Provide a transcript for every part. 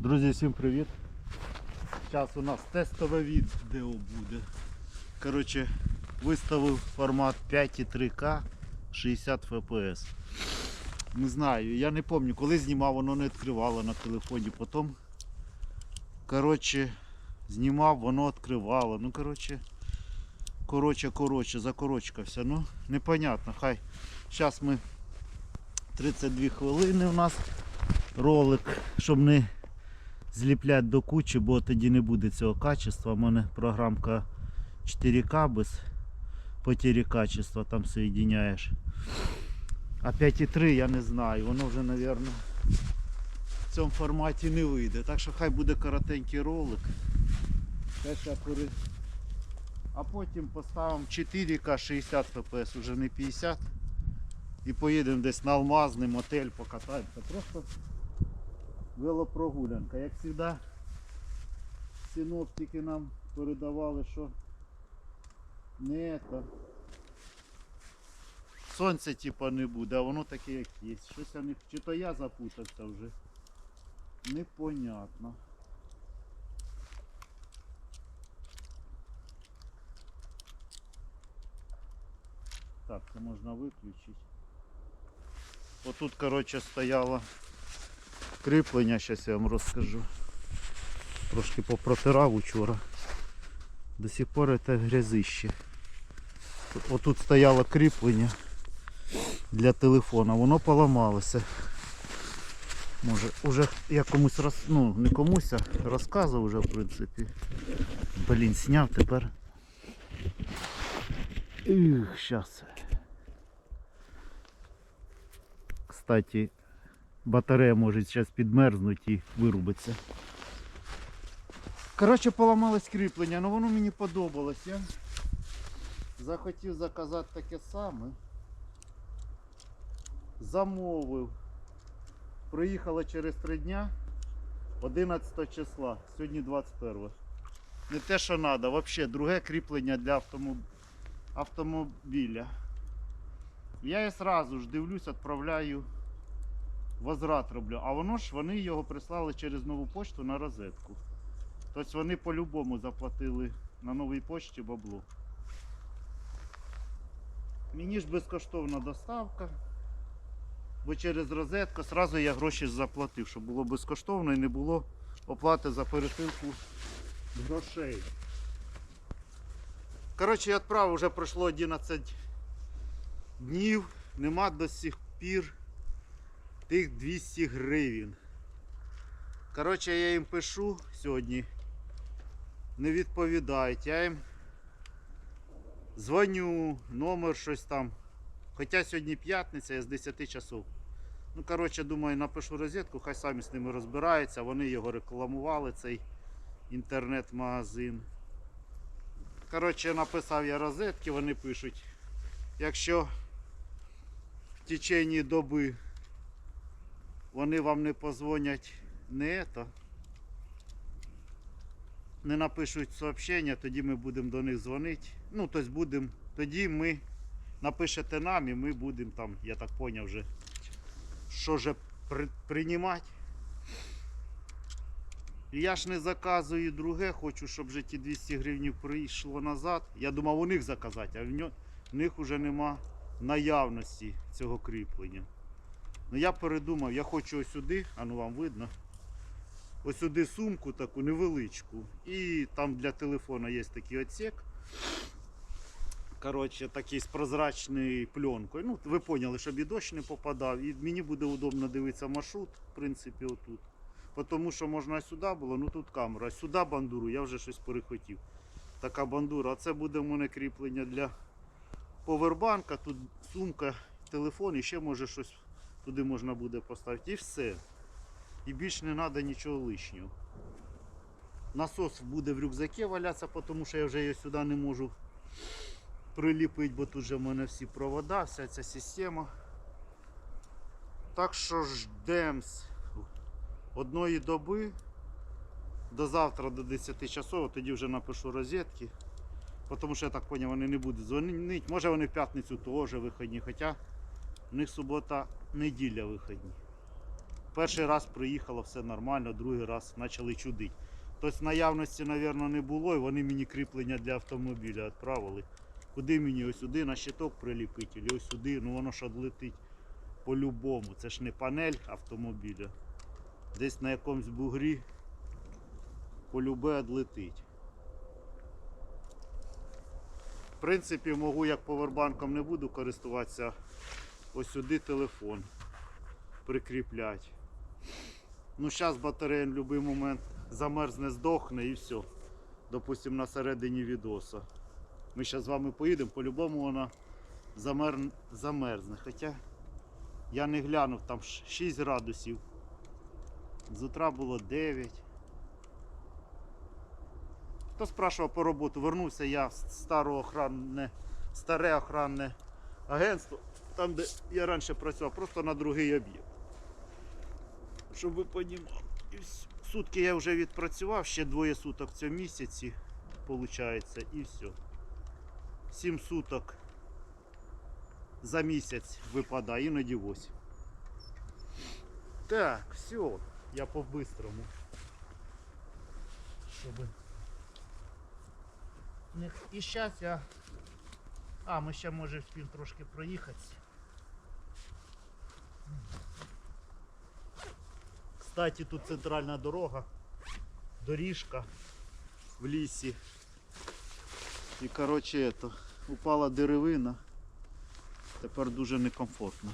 Друзі, всім привіт. Зараз у нас тестове відео буде. Коротше, виставив формат 5,3К 60 FPS. Не знаю, я не пам'ятаю, коли знімав, воно не відкривало на телефоні. Потім, коротше, знімав, воно відкривало. Ну, коротше, коротше, коротше, закорочкався. Ну, непонятно. Хай. Зараз ми 32 хвилини у нас ролик, щоб не зліпляти до кучі, бо тоді не буде цього качества. У мене програмка 4К без потері качества там соєдиняєш. А 5.3 я не знаю, воно вже, мабуть, в цьому форматі не вийде. Так що хай буде коротенький ролик. А потім поставимо 4К 60 FPS, уже не 50. І поїдемо десь на алмазний мотель, покатаємося. Просто велопрогулянка. Як завжди, синоптики нам передавали, що не це. Сонця типа не буде, а воно таке як є. Щось я не... Чи то я запутався вже. Непонятно. Так, це можна виключити. Отут, коротше, стояло кріплення, зараз я вам розкажу. Трошки попротирав учора. До сих пор це грязище. Отут стояло кріплення для телефона, воно поламалося. Може, уже я комусь роз... ну не комусь, а розказував вже в принципі. Блін, сняв тепер. Ух, щас. Кстати, батарея може зараз підмерзнути і вирубиться. Коротше, поламалось кріплення, але воно мені подобалось. Я захотів заказати таке саме. Замовив. Приїхало через 3 дня 11 числа, сьогодні 21. Не те, що треба, взагалі друге кріплення для автомоб- автомобіля. Я і одразу ж дивлюсь, відправляю возврат роблю. А воно ж вони його прислали через нову пошту на розетку. Тобто вони по-любому заплатили на новій почті бабло. Мені ж безкоштовна доставка. Бо через розетку одразу я гроші заплатив, щоб було безкоштовно і не було оплати за пересилку грошей. Коротше, я відправив, вже пройшло 11 днів, нема до сих пір тих 200 гривень. Коротше, я їм пишу сьогодні, не відповідають. Я їм дзвоню, номер щось там. Хоча сьогодні п'ятниця, я з 10 часов. Ну, коротше, думаю, напишу розетку, хай самі з ними розбираються. Вони його рекламували, цей інтернет-магазин. Коротше, написав я розетки, вони пишуть, якщо в течение доби вони вам не позвонять не это, не напишуть сообщення, тоді ми будемо до них дзвонити. Ну, тобто будемо, тоді ми напишете нам і ми будемо там, я так зрозумів вже, що же при, приймати. І я ж не заказую друге, хочу, щоб вже ті 200 гривень прийшло назад. Я думав у них заказати, а в них вже нема наявності цього кріплення. Ну я передумав, я хочу ось сюди, а ну вам видно. Ось сюди сумку таку невеличку. І там для телефона є такий отсек. Коротше, такий з прозрачною пленкою. Ну, ви поняли, щоб і дощ не попадав. І мені буде удобно дивитися маршрут, в принципі, отут. Тому що можна сюди було, ну тут камера, сюди бандуру, я вже щось перехотів. Така бандура. А це буде в мене кріплення для повербанка, тут сумка, телефон і ще може щось туди можна буде поставити. І все. І більш не треба нічого лишнього. Насос буде в рюкзакі валятися, тому що я вже його сюди не можу приліпити, бо тут же в мене всі провода, вся ця система. Так що ждемось одної доби до завтра до 10 часов, тоді вже напишу розетки. Тому що я так зрозумів, вони не будуть дзвонити. Може вони в п'ятницю теж вихідні, хоча в них субота, неділя вихідні. Перший раз приїхало, все нормально, другий раз почали чудити. Тобто наявності, мабуть, не було, і вони мені кріплення для автомобіля відправили. Куди мені ось сюди на щиток приліпити, і ось сюди, ну воно ж одлетить по-любому. Це ж не панель автомобіля. Десь на якомусь бугрі полюбе одлетить. В принципі, можу як повербанком не буду користуватися. Ось сюди телефон прикріплять. Ну, зараз батарея в будь-який момент замерзне, здохне і все. Допустим, на середині відоса. Ми зараз з вами поїдемо, по-любому вона замер... замерзне. Хоча я не глянув, там 6 градусів. З утра було 9. Хто спрашував по роботу? Вернувся я в старе охранне агентство, там, де я раніше працював, просто на другий об'єкт. Щоб ви розуміли. Сутки я вже відпрацював, ще двоє суток в цьому місяці, виходить, і все. Сім суток за місяць випадає, іноді 8. Так, все, я по-бистрому. Щоб... І зараз я. А, ми ще може встигнемо трошки проїхатися. Кстати, тут центральна дорога, доріжка в лісі. І коротше это, упала деревина. Тепер дуже некомфортно.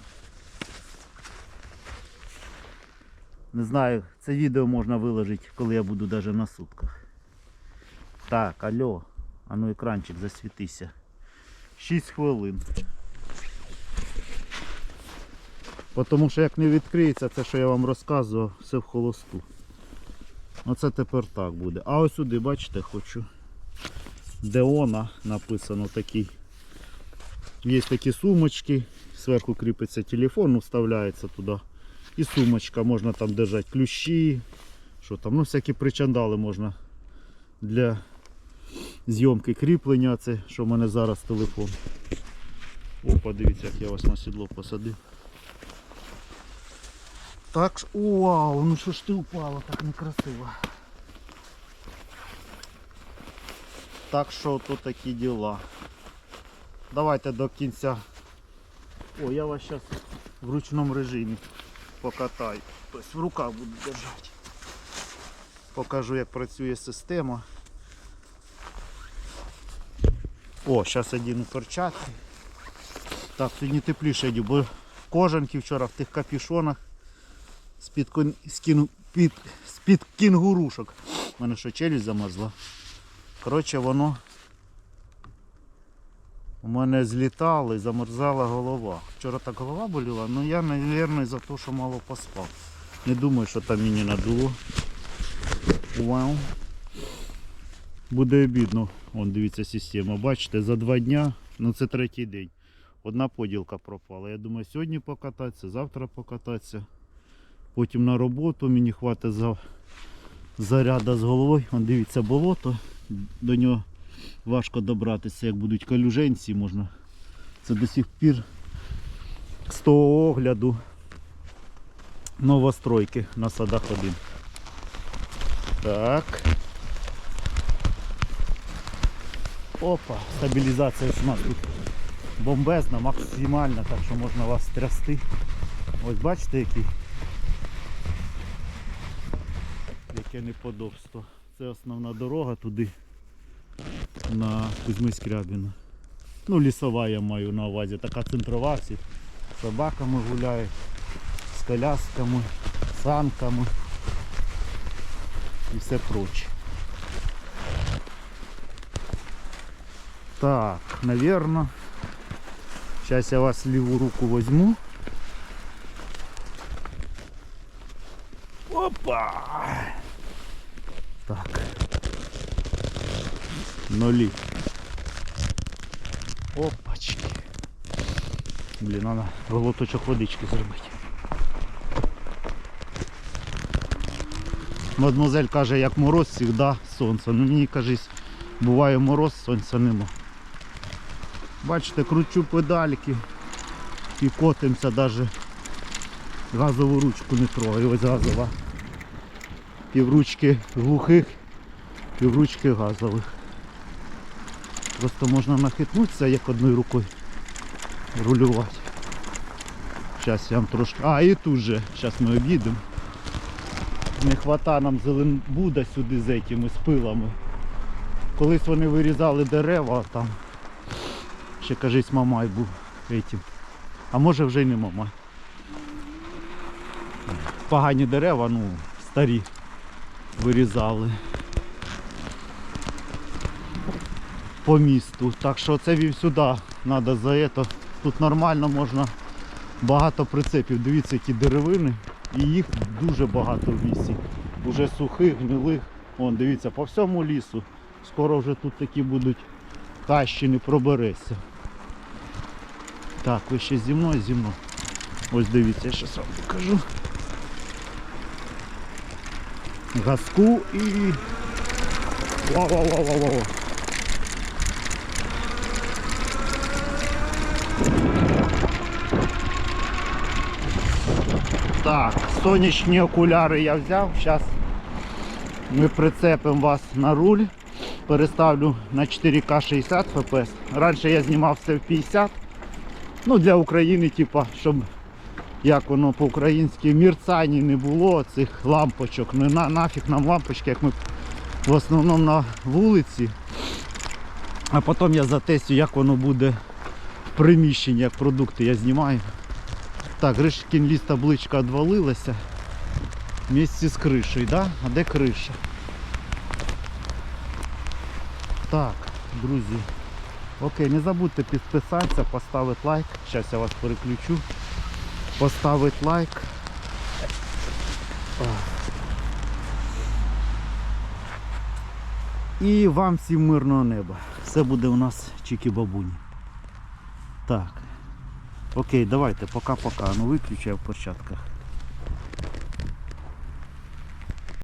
Не знаю, це відео можна виложити, коли я буду навіть на сутках. Так, алло, а ну екранчик засвітися. 6 хвилин. Тому що як не відкриється, це що я вам розказував, все в холосту. Оце тепер так буде. А ось сюди, бачите, хочу. Деона написано такий. Є такі сумочки, зверху кріпиться телефон, ну, вставляється туди. І сумочка, можна там держати ключі, що там, ну всякі причандали можна для зйомки кріплення. Це що в мене зараз телефон. О, подивіться, як я вас на сідло посадив. Так вау, ну що ж ти упала, так некрасиво. Так що то такі діла. Давайте до кінця. О, я вас зараз в ручному режимі покатаю. Тобто в руках буду держати. Покажу як працює система. О, зараз одіну перчатки. Так, сьогодні тепліше йду, бо кожанки вчора в тих капюшонах з-під, кон- під, з-під кінгурушок. У мене що челюсть замерзла. Коротше, воно у мене злітало і замерзала голова. Вчора так голова боліла, ну я, мабуть, за те, що мало поспав. Не думаю, що там мені надуло. Вау. Буде обідно. Вон, дивіться, система. Бачите, за два дня, ну це третій день. Одна поділка пропала. Я думаю, сьогодні покататися, завтра покататися. Потім на роботу мені хватить за заряда з головою. Вон, дивіться, болото. До нього важко добратися, як будуть калюженці можна. Це до сих пір з того огляду новостройки на садах один. Так. Опа, стабілізація у нас тут бомбезна, максимальна, так що можна вас трясти. Ось бачите який? Яке неподобство. Це основна дорога туди на Кузьми-Скрябіна. Ну, лісова я маю на увазі, така центрова, всі собаками гуляють, з колясками, санками і все проче. Так, наверное. Сейчас я вас левую руку возьму. Опа! Так. Нули. Опачки. Блін, треба глоточок водички зробити. Мадмозель каже, як мороз, завжди сонце. Ну мені кажись, буває мороз, сонця нема. Бачите, кручу педальки і котимося навіть Газову ручку не трогай, ось газова. Півручки глухих, півручки газових. Просто можна нахитнутися, як одною рукою рулювати. Зараз я вам трошки. А, і тут же, зараз ми об'їдемо. Не хвата нам зеленбуда сюди з этими, з пилами. Колись вони вирізали дерева, там ще кажись мамай був этим. А може вже й не мамай. Погані дерева, ну, старі вирізали по місту. Так що це вів сюди, треба за это. Тут нормально можна багато прицепів. Дивіться, які деревини. І їх дуже багато в лісі. Уже сухих, гнилих. Вон, дивіться, по всьому лісу. Скоро вже тут такі будуть кащі, не проберешся. Так, ви ще зі мною, зі мною. Ось дивіться, я ще сам покажу. Газку і. Вау-вау-вау-вау-вау. Так, сонячні окуляри я взяв. Зараз ми прицепимо вас на руль. Переставлю на 4К 60 FPS. Раніше я знімав все в 50. Ну для України, типа, щоб як воно по-українськи мірцані не було цих лампочок. Не на, нафіг нам лампочки, як ми в основному на вулиці. А потім я затестю, як воно буде в приміщенні, як продукти я знімаю. Так, Гришкін ліс табличка відвалилася. Вместе з кришею, да? А де криша? Так, друзі. Окей, не забудьте підписатися, поставити лайк. Зараз я вас переключу. Поставити лайк. І вам всім мирного неба. Все буде у нас чікі-бабуні. Так. Окей, давайте, пока-пока. Ну виключаю в початках.